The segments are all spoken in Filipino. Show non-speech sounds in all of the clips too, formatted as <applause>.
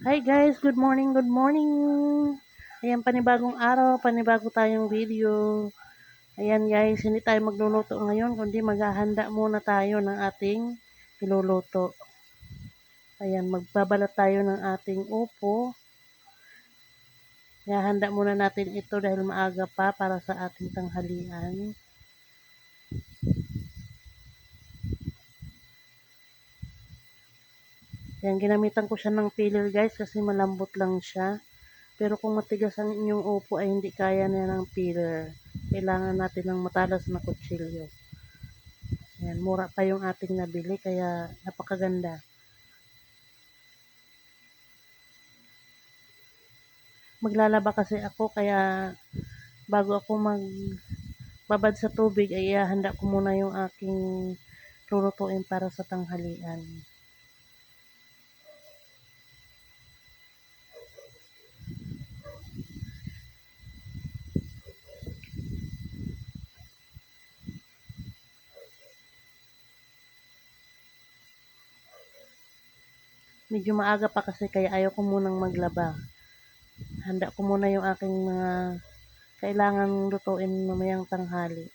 Hi guys, good morning, good morning. Ayan, panibagong araw, panibago tayong video. Ayan guys, hindi tayo magluluto ngayon, kundi maghahanda muna tayo ng ating iluluto. Ayan, magbabalat tayo ng ating upo. Ihahanda muna natin ito dahil maaga pa para sa ating tanghalian. Yan, ginamitan ko siya ng peeler guys kasi malambot lang siya. Pero kung matigas ang inyong upo ay hindi kaya na ng peeler. Kailangan natin ng matalas na kutsilyo. Yan, mura pa yung ating nabili kaya napakaganda. Maglalaba kasi ako kaya bago ako mag babad sa tubig ay ihahanda ko muna yung aking lulutuin para sa tanghalian. Medyo maaga pa kasi kaya ayaw ko munang maglaba. Handa ko muna yung aking mga kailangan lutuin mamayang tanghali.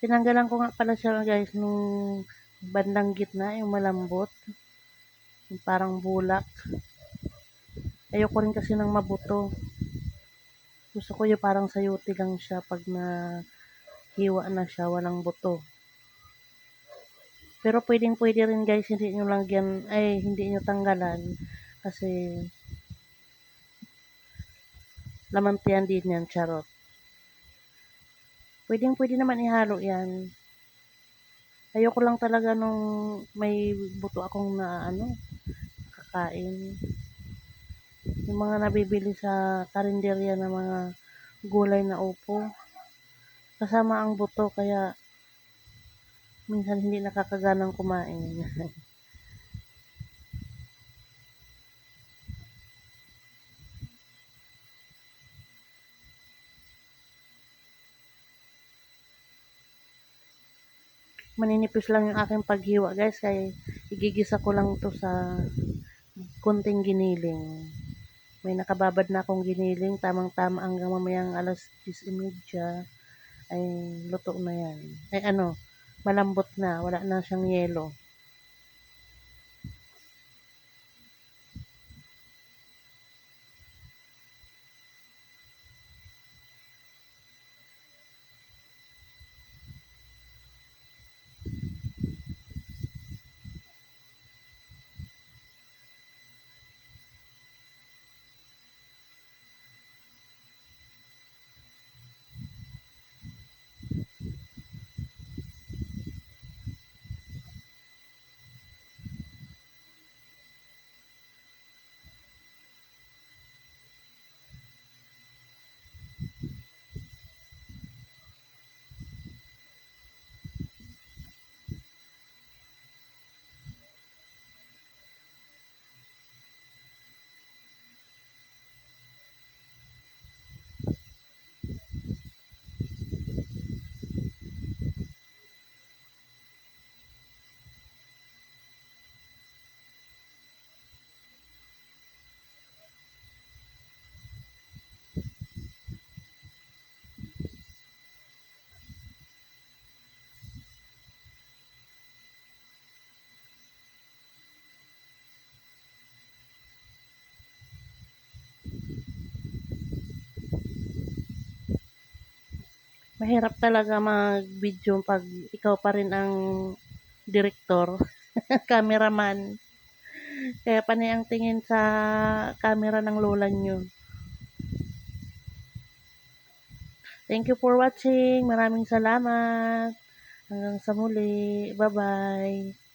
Tinanggalan ko nga pala siya guys nung bandang gitna, yung malambot. Yung parang bulak. Ayoko rin kasi ng mabuto. Gusto ko yung parang sayuti lang siya pag na hiwa na siya, walang buto. Pero pwedeng pwede rin guys, hindi nyo lang yan, ay hindi nyo tanggalan. Kasi lamantian din yan, charot. Pwedeng pwede naman ihalo yan. Ayoko lang talaga nung may buto akong na ano, kakain. Yung mga nabibili sa karinderya na mga gulay na upo. Kasama ang buto kaya minsan hindi nakakaganang kumain. <laughs> Maninipis lang yung aking paghiwa guys kaya igigisa ko lang to sa kunting giniling. May nakababad na akong giniling, tamang-tama hanggang mamayang alas 10.30 ay luto na yan. Ay ano, malambot na, wala na siyang yelo. Mahirap talaga mag-video pag ikaw pa rin ang director, <laughs> cameraman. Kaya panay ang tingin sa camera ng lola nyo. Thank you for watching. Maraming salamat. Hanggang sa muli. Bye-bye.